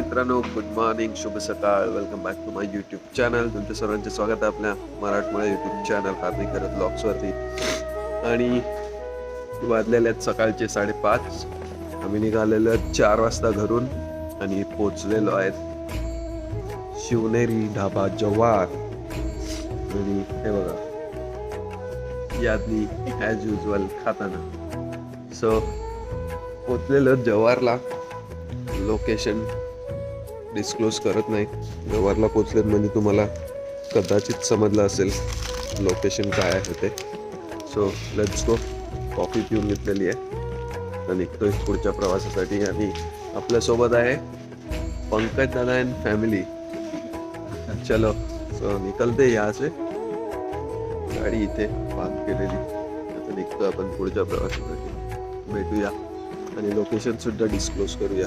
मित्रांनो good morning शुभ सकाळ. Welcome back to my YouTube channel तुमच्या सर्वांचे स्वागत आहे आपल्या मराठमोळ्या यूट्यूब चॅनल हार्दिक करत ब्लॉग्सवरती आणि वाजलेले आहेत सकाळचे साडेपाच. आम्ही निघालेलो चार वाजता घरून आणि पोचलेलो आहेत शिवनेरी ढाबा जव्हार. आणि हे बघा यादनी ॲज युजल खाताना. सो पोचलेलो जव्हारला. लोकेशन डिस्क्लोज करत नाही. व्यवहारला पोचलेत म्हणजे तुम्हाला कदाचित समजलं असेल लोकेशन काय आहे ते. सो लेट्स गो कॉफी पिऊन घेतलेली आहे. तर निघतोय पुढच्या प्रवासासाठी. आणि आपल्यासोबत आहे पंकज दादा अँड फॅमिली चलो. सो निकलते या से. गाडी इथे पार्क केलेली. आता निघतो आपण पुढच्या प्रवासासाठी. भेटूया. आणि लोकेशन सुद्धा डिस्क्लोज करूया.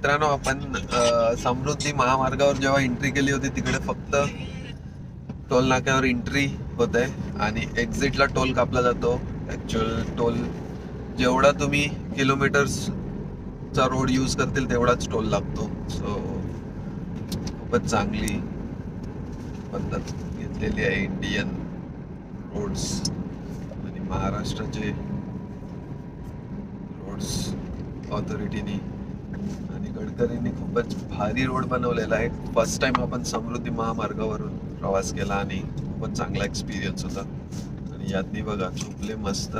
मित्रांनो आपण समृद्धी महामार्गावर जेव्हा एंट्री केली होती तिकडे फक्त टोल नाक्यावर एंट्री होते आहे आणि एक्झिटला टोल कापला जातो. ॲक्च्युअल टोल जेवढा तुम्ही किलोमीटर्सचा रोड यूज करतील तेवढाच टोल लागतो. सो खूपच चांगली पद्धत घेतलेली आहे इंडियन रोड्स आणि महाराष्ट्राचे रोड्स ऑथॉरिटीनी आणि गडकरींनी खूपच भारी रोड बनवलेला आहे. फर्स्ट टाइम आपण समृद्धी महामार्गावरून प्रवास केला आणि खूपच चांगला एक्सपिरियन्स होता. आणि यातनी बघा झोपले मस्त.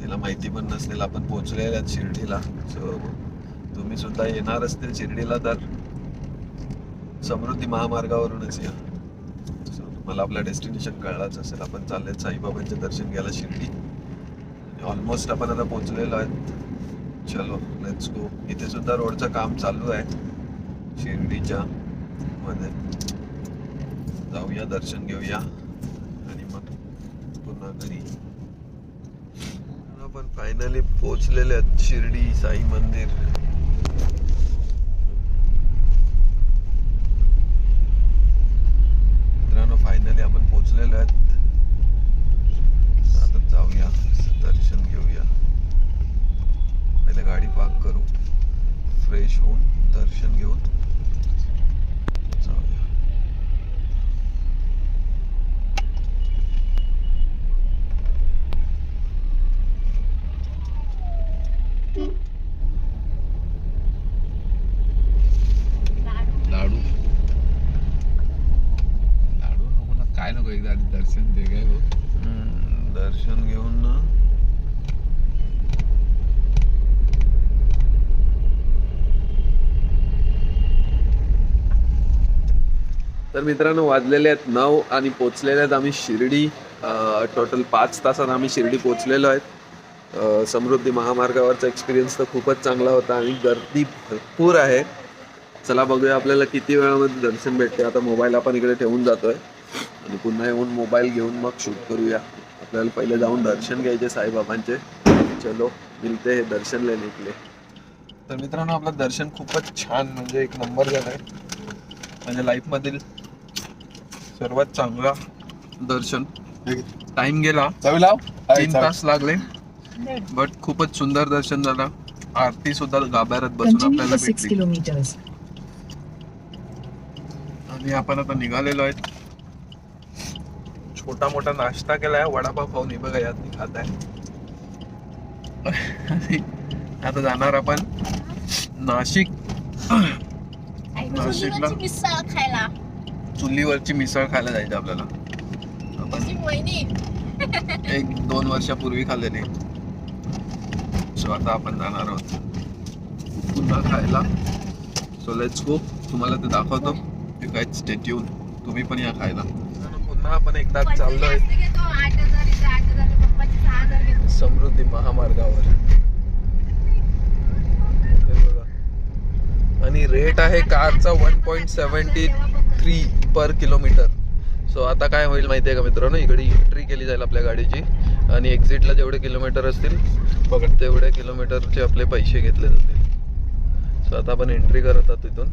तिला माहिती पण नसलेलं आपण पोचलेल्या शिर्डीला. सो तुम्ही सुद्धा येणार असतील शिर्डीला तर समृद्धी महामार्गावरूनच या. सो तुम्हाला आपलं डेस्टिनेशन कळलाच असेल. आपण चालले साईबाबांचे दर्शन घ्यायला शिर्डी. ऑलमोस्ट आपण आता पोचलेलो आहेत. चलो लेट्स गो इथे सुद्धा रोडचं काम चालू आहे. शिर्डीच्या मध्ये. जाऊया दर्शन घेऊया. आणि मग पुन्हा घरी. आपण फायनली पोचलेले आहेत शिर्डी साई मंदिर. मित्रांनो फायनली आपण पोचलेलो आहेत. फ्रेश होऊन दर्शन घेऊन जाऊया. लाडू. लाडू नको ना काय नको एकदा आधी दर्शन दे हो हम्म, दर्शन घेऊन ना तर मित्रांनो वाजलेले आहेत नऊ आणि पोचलेले आहेत आम्ही शिर्डी. टोटल पाच तासात आम्ही शिर्डी पोचलेलो आहेत. समृद्धी महामार्गावरचा एक्सपिरियन्स तर खूपच चांगला होता आणि गर्दी भरपूर आहे. चला बघूया आपल्याला किती वेळामध्ये दर्शन भेटते. आता मोबाईल आपण इकडे ठेवून जातोय. आणि पुन्हा येऊन मोबाईल घेऊन मग शूट करूया. आपल्याला पहिले जाऊन दर्शन घ्यायचे साईबाबांचे. चलो मिलते हे दर्शन लेने निघले तर मित्रांनो आपलं दर्शन खूपच छान म्हणजे एक नंबर झालं म्हणजे माझ्या लाईफमधील सर्वात चांगला दर्शन. टाइम गेला. लाव. तीन तास लागले. बट खूपच सुंदर दर्शन झालं. आरती सुद्धा गाभाऱ्यात बसून आपल्याला for 6 भेटली. kilometers. आणि आपण आता निघालेलो आहे छोटा मोठा नाश्ता केलाय. वडापाव खाऊन बघा यात खात आहे आता जाणार आपण नाशिक. नाशिकला. चुलीवरची मिसळ खायला जायचं आपल्याला. आपण एक दोन वर्षापूर्वी खाल्लेली सो आता आपण जाणार आहोत. पुन्हा खायला. सो लेट्स गो तुम्हाला ते दाखवतो. यू काय स्टेट येऊन तुम्ही पण या खायला. पुन्हा आपण एकदा चाललोय. समृद्धी महामार्गावर. हे बघा. आणि रेट आहे कारचा one point seventy three per kilometre so आता काय होईल माहिती आहे का मित्रांनो? इकडे एंट्री केली जाईल आपल्या गाडीची आणि एक्झिटला जेवढे किलोमीटर असतील बघा तेवढे किलोमीटरचे आपले पैसे घेतले जातील. सो आता आपण एंट्री करत आहोत तिथून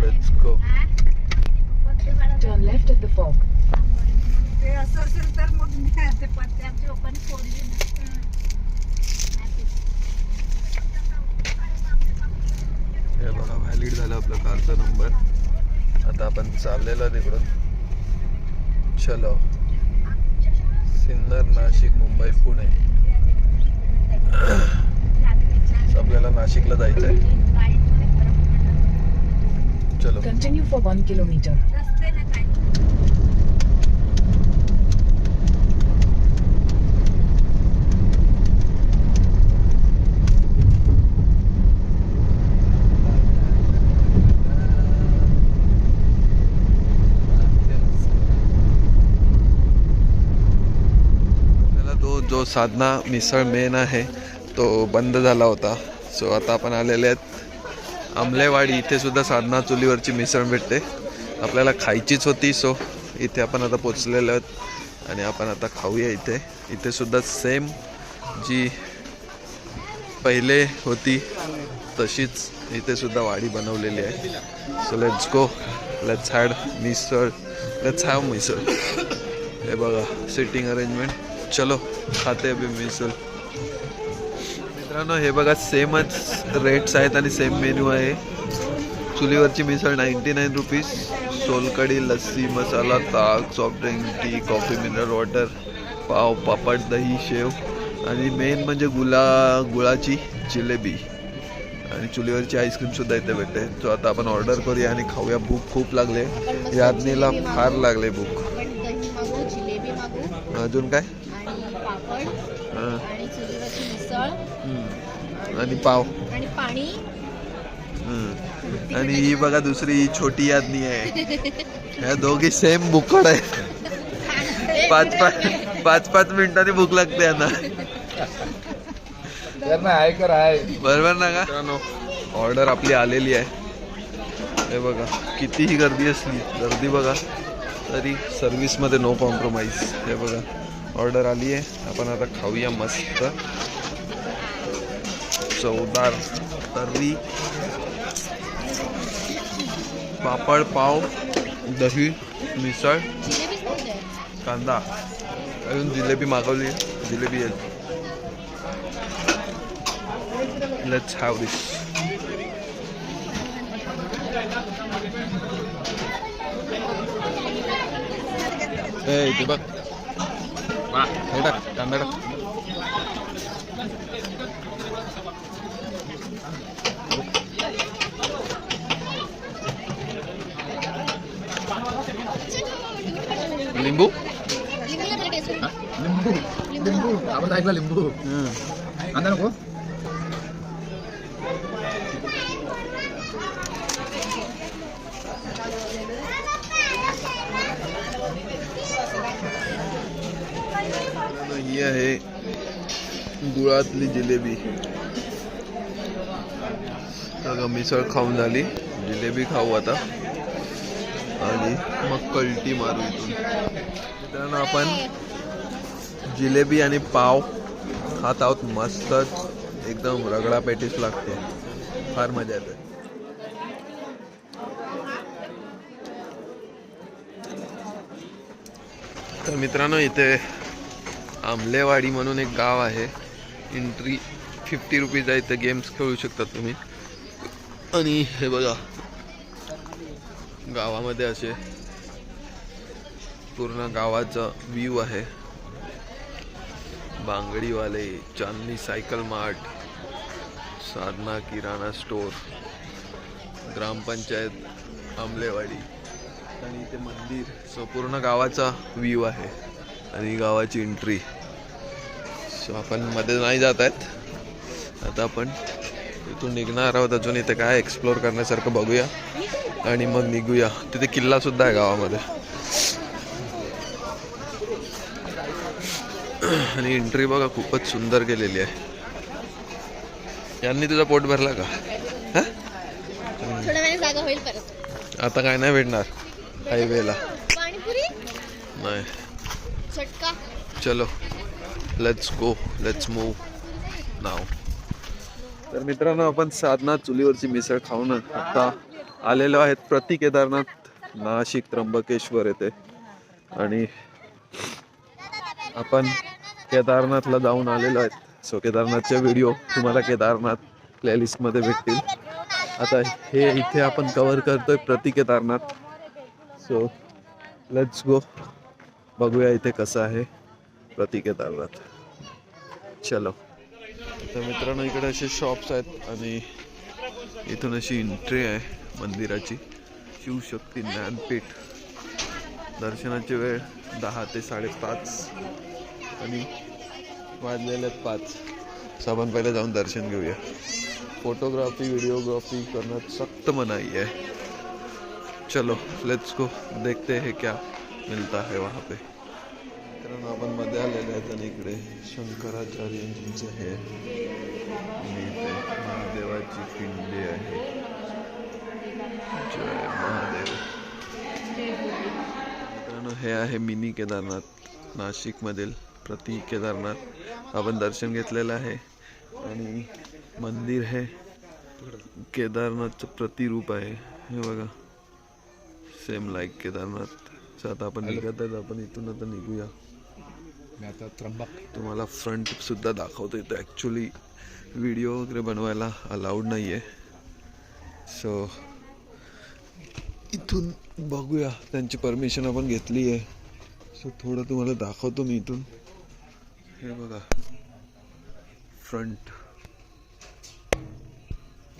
लेट्स गो? पत्ते पडत Turn left at the fog. ते असं असेल तर मग ते पत्त्याची ओपन फोडली हे बघा व्हॅलिड झालं आपलं कारचा नंबर आता आपण चाललेलो तिकडून. चलो. सिन्नर नाशिक मुंबई पुणे. आपल्याला नाशिकला जायचं आहे चलो. कंटिन्यू फॉर वन किलोमीटर रस्ते ना काय आपल्याला तो जो साधना मिसळ मेन आहे तो बंद झाला होता. सो आता आपण आलेले आहेत. आमलेवाडी इथे सुद्धा साधना चुलीवरची मिसळ भेटते. आपल्याला खायचीच होती सो इथे आपण आता पोचलेलो आहोत. आणि आपण आता खाऊया इथे. इथे सुद्धा सेम जी पहिले होती तशीच इथे सुद्धा वाडी बनवलेली आहे. So let's go let's had misal. Let's have misal. हे बघा सिटिंग अरेंजमेंट चलो खाते अभि मिसळ मित्रांनो हे बघा सेमच रेट्स आहेत आणि सेम मेन्यू आहे. चुलीवरची misal ninety nine rupees solkadhi lassi masala ताक soft drink tea coffee mineral water pav papad दही शेव. आणि मेन म्हणजे गुला गुळाची जिलेबी. आणि चुलीवरची आईस्क्रीम सुद्धा इथे भेटते. सो आता आपण ऑर्डर करूया आणि खाऊया. भूक खूप लागले. यादनीला फार लागले भूक. अजून काय? आणि चुलीवरची मिसळ हम्म. आणि पाव. आणि पाणी. आणि ही बघा दुसरी ही छोटी यादनी आहे. ह्या दोघी सेम बुकड आहे पाच पाच पाच पाच मिनिटांनी भूक लागते यांना. कर ना आहे कर आहे बरोबर ना का? ऑर्डर आपली आलेली आहे. हे बघा कितीही गर्दी असली गर्दी बघा तरी सर्विसमध्ये नो कॉम्प्रोमाइज हे बघा. ऑर्डर आली आहे. आपण आता खाऊया मस्त. चवदार तर्री. पापड पाव दही मिसळ कांदा. अजून जिलेबी मागवली जिलेबी येईल. लेट्स हॅव दिस ए ते बघ. वा हे टाक कांदा टाक लिंबू लिंबूला तरी टेस्ट हा? लिंबू लिंबू आपण ऐकला लिंबू कांदा नको ही आहे गुळातली जिलेबी। बघा मिसळ खाऊन झाली। जिलेबी खाऊ आता। आणि मग कल्टी मारू इथून। मित्रांनो आपण जिलेबी आणि पाव खात आहोत मस्तच एकदम रगडा पेटीस लागते. फार मजा येते. तर मित्रांनो इथे आमलेवाडी म्हणून एक गाव आहे. एंट्री फिफ्टी रुपीज आहे. इथे गेम्स खेळू शकता तुम्ही. आणि हे बघा. गावामध्ये असे पूर्ण गावाचा व्ह्यू आहे. बांगडीवाले चांदनी सायकल मार्ट साधना किराणा स्टोर ग्रामपंचायत आमलेवाडी. आणि इथे मंदिर. सो पूर्ण गावाचा व्ह्यू आहे. आणि गावाची एंट्री सो आपण मध्ये नाही जात आहेत. आता आपण इथून निघणार आहोत. अजून इथे काय एक्सप्लोर करण्यासारखं बघूया. आणि मग निघूया. तिथे किल्ला सुद्धा आहे गावामध्ये. आणि एंट्री बघा खूपच सुंदर केलेली आहे. यांनी तुझा पोट भरला का? आता काय नाही भेटणार. हायवेला नाही. चलो. लेट्स गो लेट्स मूव नाव तर मित्रांनो आपण साधना चुलीवरची मिसळ खाऊन आता आलेलो आहेत प्रति केदारनाथ नाशिक त्र्यंबकेश्वर येथे. आणि आपण केदारनाथला जाऊन आलेलो आहेत. सो केदारनाथचे व्हिडिओ तुम्हाला केदारनाथ प्लेलिस्टमध्ये भेटतील. आता हे इथे आपण कवर करतोय प्रति केदारनाथ. सो लेट्स गो बघूया इथे कसं आहे. प्रति केदारनाथ चलो. तर मित्रांनो इकडे असे शॉप्स आहेत आणि इथून अशी एंट्री आहे मंदिराची. शिवशक्ती ज्ञानपीठ. दर्शनाची वेळ दहा ते साडेपाच आणि वाजलेले आहेत पाच. साबण पहिले जाऊन दर्शन घेऊया. फोटोग्राफी व्हिडिओग्राफी करण्यात सक्त मनाई है चलो लेट्स गो देखते हैं क्या मिलता है वहाँ पे. कारण आपण मध्ये आलेले आहेत आणि इकडे शंकराचार्यांचे हे महादेवाची पिंडी आहे. जय महादेव. मित्रांनो हे आहे मिनी केदारनाथ नाशिकमधील प्रति केदारनाथ. आपण दर्शन घेतलेलं आहे आणि मंदिर हे केदारनाथचं प्रतिरूप आहे. हे बघा सेम लाईक केदारनाथ. आता आपण निघत आहेत आपण इथून आता निघूया. मी आता त्र्यंबक. तुम्हाला फ्रंट सुद्धा दाखवतो इथं ॲक्च्युली व्हिडिओ वगैरे बनवायला अलाउड नाही आहे सो इथून बघूया. त्यांची परमिशन आपण घेतली आहे सो थोडं तुम्हाला दाखवतो मी इथून. हे बघा. फ्रंट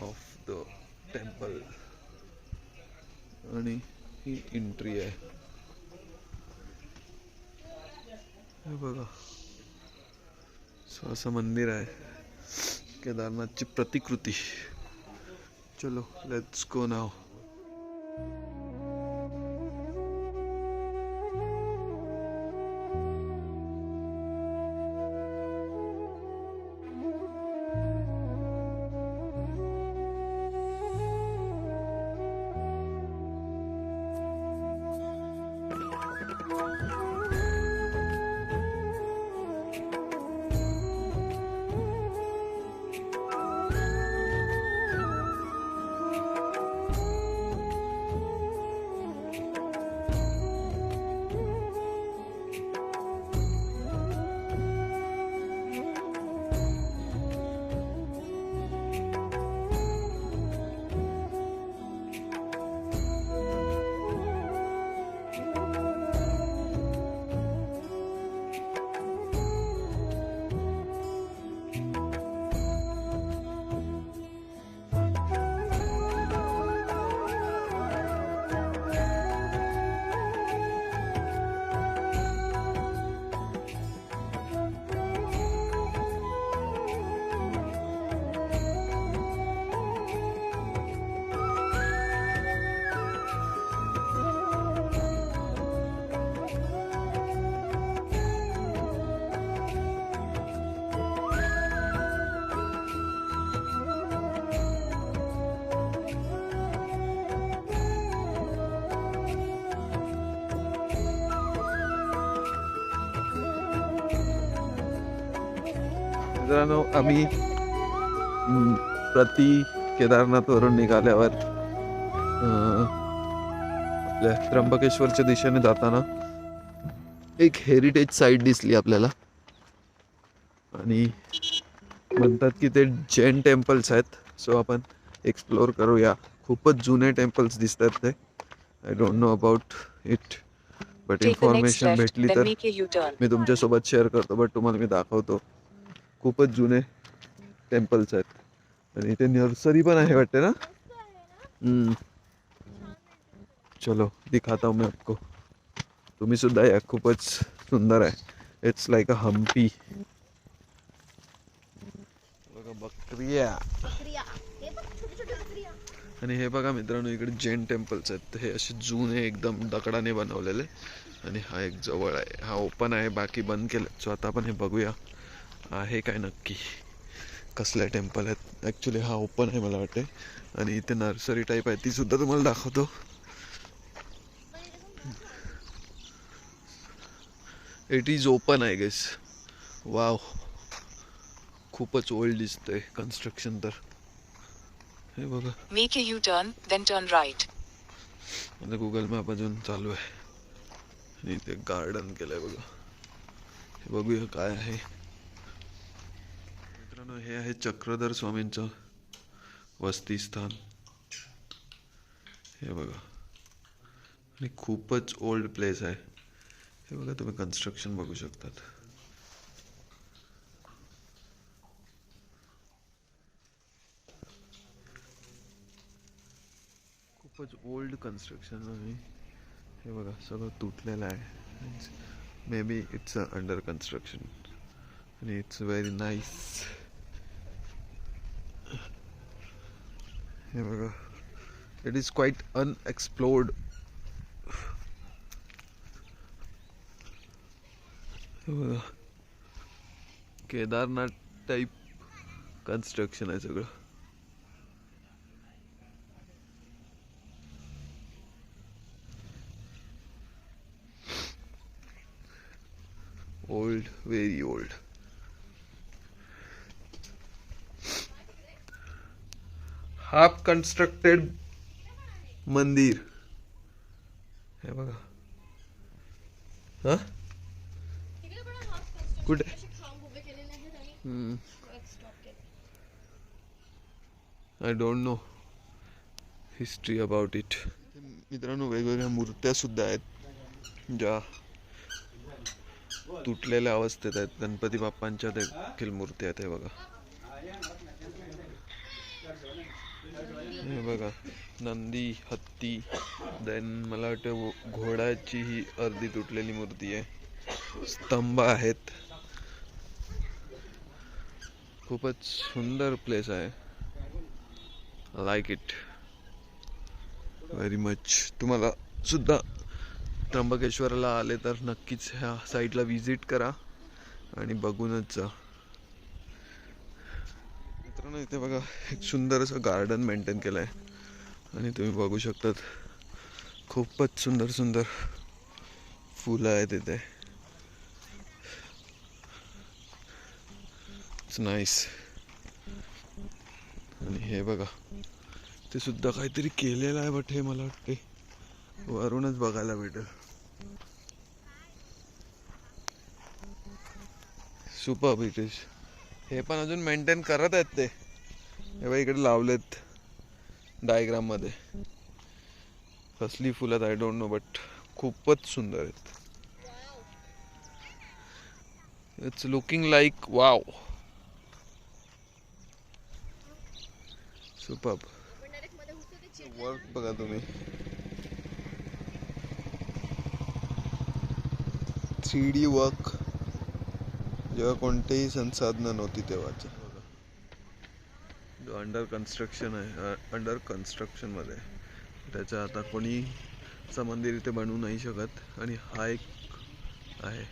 ऑफ द टेम्पल आणि ही एंट्री आहे. हे बघा. सो असं मंदिर आहे. केदारनाथची प्रतिकृती. चलो लेट्स गो नाव मित्रांनो आम्ही प्रति केदारनाथवरून निघाल्यावर आपल्या त्र्यंबकेश्वरच्या दिशेने जाताना एक हेरिटेज साईट दिसली आपल्याला. आणि म्हणतात की ते जैन टेम्पल्स आहेत. सो आपण एक्सप्लोअर करूया. खूपच जुने टेम्पल्स दिसतात ते. I don't know about it but information भेटली तर. मी तुमच्यासोबत शेअर करतो बट तुम्हाला मी दाखवतो. खूपच जुने टेम्पल्स आहेत. आणि इथे नर्सरी पण आहे वाटते ना? हम्म. चलो दिखाता हूँ मैं आपको. तुम्ही सुद्धा या खूपच सुंदर आहे. इट्स लाईक अ हम्पी बघा बकरिया. आणि हे बघा मित्रांनो इकडे जैन टेम्पल्स आहेत. हे असे जुने एकदम दगडाने बनवलेले. आणि हा एक जवळ आहे. हा ओपन आहे बाकी बंद केलं सो आता आपण हे बघूया. आहे काय नक्की? कसले टेम्पल आहेत? ॲक्च्युली हा ओपन आहे मला वाटते आणि इथे नर्सरी टाईप आहे. ती सुद्धा तुम्हाला दाखवतो. It is open I guess wow खूपच ओल्ड दिसतंय कन्स्ट्रक्शन तर. हे बघा. Make a U-turn, then turn right. आता गुगल मॅप अजून चालू आहे. आणि ते गार्डन केलंय बघा. हे बघूया काय आहे. हे आहे चक्रधर स्वामींचं वस्तीस्थान हे बघा. आणि खूपच ओल्ड प्लेस आहे. हे बघा तुम्ही कन्स्ट्रक्शन बघू शकतात. खूपच ओल्ड कन्स्ट्रक्शन आहे. हे बघा सगळं तुटलेलं आहे. Maybe it's a under construction आणि इट्स व्हेरी नाईस हे बघा इट इज क्वाईट अनएक्सप्लोर्ड हे बघा केदारनाथ टाईप कन्स्ट्रक्शन आहे सगळं old very old. Half constructed मंदिर. हे बघा. हा? हाफ कुठे? I don't know history about it मित्रांनो वेगवेगळ्या मूर्त्या सुद्धा आहेत. ज्या तुटलेल्या अवस्थेत आहेत. गणपती बाप्पांच्या देखील मूर्ती आहेत हे बघा. हे बघा नंदी हत्ती देन मला वाटतं घोड्याची ही अर्धी तुटलेली मूर्ती आहे. स्तंभ आहेत. खूपच सुंदर प्लेस आहे. लाईक इट व्हेरी मच तुम्हाला सुद्धा त्र्यंबकेश्वरला आले तर नक्कीच ह्या साईडला व्हिजिट करा आणि बघूनच जा. मित्रांनो इथे बघा एक सुंदर असं गार्डन मेंटेन केलं आहे आणि तुम्ही बघू शकतात खूपच सुंदर सुंदर फुलं आहेत इथे. इट्स नाईस आणि हे बघा ते सुद्धा काहीतरी केलेलं आहे बट हे मला वाटते वरूनच बघायला भेटेल. सुपर ब्रिटिश हे पण अजून मेंटेन करत आहेत ते. हे बघा इकडे लावलेत डायग्राममध्ये. कसली फुलं आय डोंट नो बट खूपच सुंदर आहेत. It's looking like wow super. Work बघा तुम्ही. थ्री डी वर्क जेव्हा कोणतेही संसाधनं नव्हती तेव्हाचे. जो अंडर कन्स्ट्रक्शन आहे अंडर कन्स्ट्रक्शनमध्ये आता कोणी मंदिर इथे बनवू नाही शकत. आणि हा एक आहे.